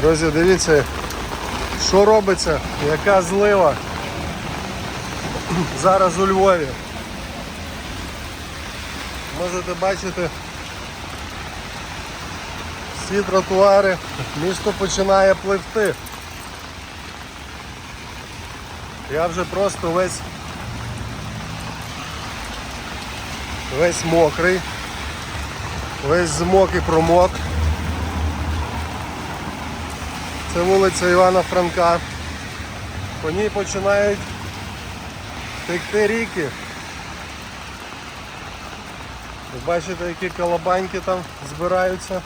Друзі, дивіться, що робиться, яка злива зараз у Львові. Можете бачити всі тротуари, місто починає пливти. Я вже просто весь весь мокрий, весь змок і промок. Це вулиця Івана Франка. По ній починають текти ріки. Ви бачите, які колобаньки там збираються.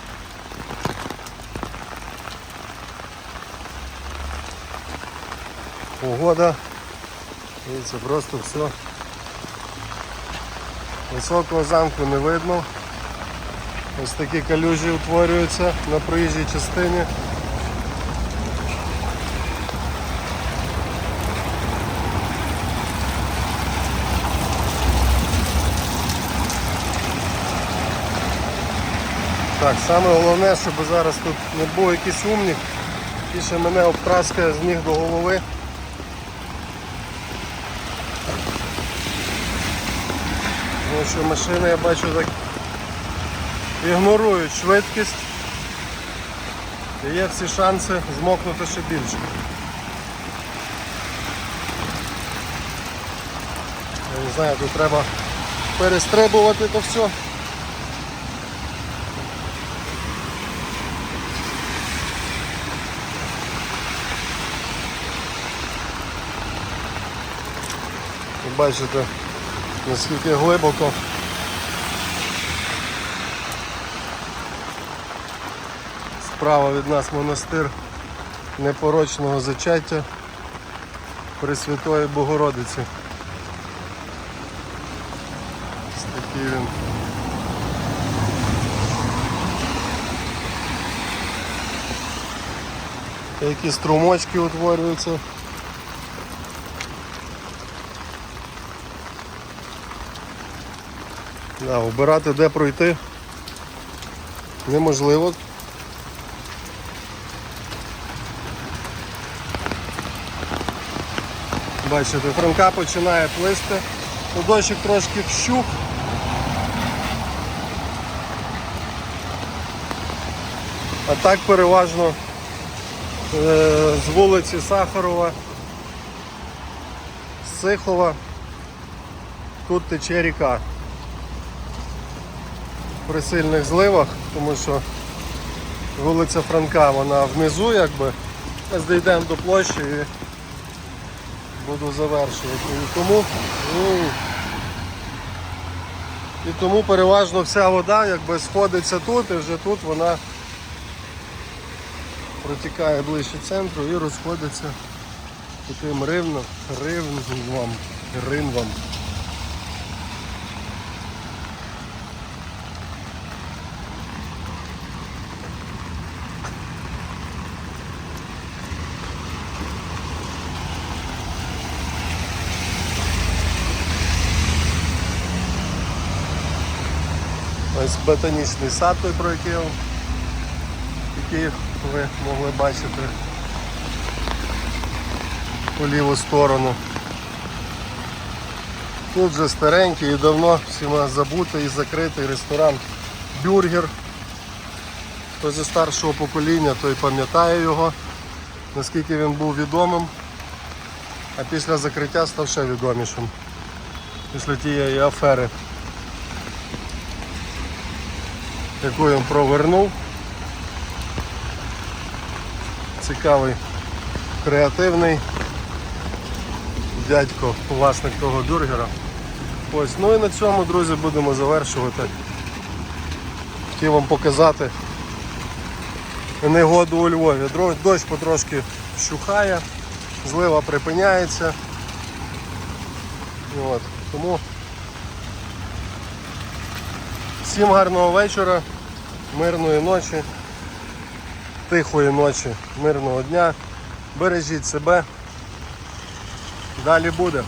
Погода. Дивіться, просто все. Високого замку не видно. Ось такі калюжі утворюються на проїжджій частині. Так, саме головне, щоб зараз тут не був якийсь умник, ще мене обтраскає з ніг до голови. Тому що машини я бачу так ігнорують швидкість. І є всі шанси змокнути ще більше. Я не знаю, тут треба перестрибувати то все. Ви бачите, наскільки глибоко. Справа від нас монастир непорочного зачаття Пресвятої Богородиці. Такий він. Які струмочки утворюються. Да, обирати де пройти неможливо. Бачите, франка починає плисти, Ну, дощик трошки вщух. А так переважно е, з вулиці Сахарова, Сихова, тут тече ріка при сильних зливах, тому що вулиця Франка вона внизу якби. Ми дійдемо до площі і буду завершувати. І тому, і тому переважно вся вода якби сходиться тут і вже тут вона протікає ближче центру і розходиться таким ривном, ривном, ринвом. Ось ботанічний сад той, про який, який ви могли бачити по ліву сторону. Тут вже старенький і давно всіма забутий і закритий ресторан Бюргер. Хто зі старшого покоління, той пам'ятає його, наскільки він був відомим, а після закриття став ще відомішим. Після тієї афери. Яку він провернув. Цікавий, креативний дядько, власник того бюргера. Ось, ну і на цьому, друзі, будемо завершувати. Хотів вам показати негоду у Львові. Дощ потрошки вщухає, злива припиняється. От, тому Всім гарного вечора, мирної ночі, тихої ночі, мирного дня. Бережіть себе. Далі буде.